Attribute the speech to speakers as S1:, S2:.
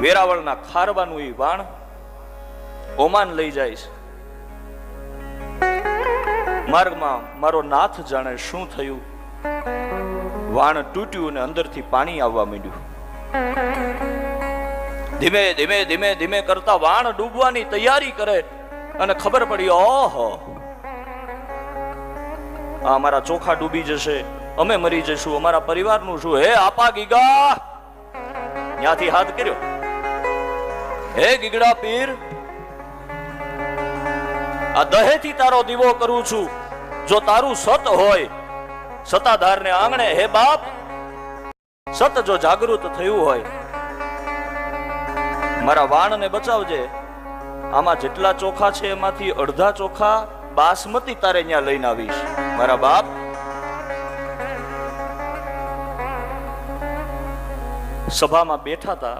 S1: વેરાવળના ખારવાનું એ વાણ Oman લઈ જાય છે. માર્ગમાં મારો નાથ જાણે શું થયું? વાણ તૂટ્યું અને અંદરથી પાણી આવવા માંડ્યું. ધીમે ધીમે ધીમે ધીમે કરતા વાણ ડૂબવાની તૈયારી કરે અને ખબર પડી, ઓહો! આ અમારા ચોખા ડૂબી જશે. અમે મરી જશું અમારા પરિવારનું શું? હે આપા ગીગા! ત્યાંથી હાથ કર્યો. હે ગીગડા પીર, આ દહેથી તારો દીવો કરું છું. જો તારું સત હોય સતાધારને આંગણે, હે બાપ, સત જો જાગૃત થયું હોય, મારા વાણને બચાવજે. આમાં જેટલા ચોખા છે, એમાંથી અડધા ચોખા બાસમતી તારે ત્યાં લઈને આવીશ. મારા બાપ, સભામાં બેઠા હતા